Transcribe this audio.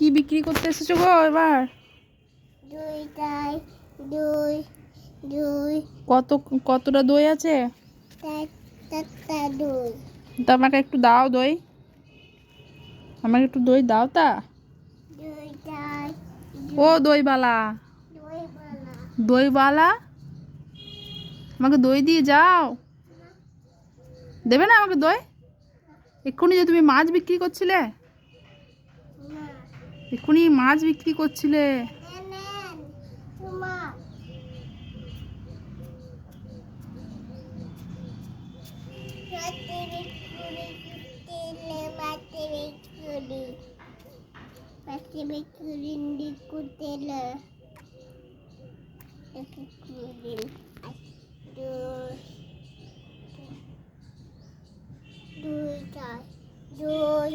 কি বিক্রি করতে এসেছ গো এবার? দুইটাই দুই দুই। কত কতটা দই আছে? দুই। তা আমাকে একটু দাও দই। আমাকে একটু দই দাও তা। ও দইবালা। দুই বলা দইবালা? আমাকে দই দিয়ে যাও। দেবে না আমাকে দই? এক্ষুনি যে তুমি মাছ বিক্রি করছিলে? এক্ষুনি মাছ বিক্রি করছিলে দুই দুই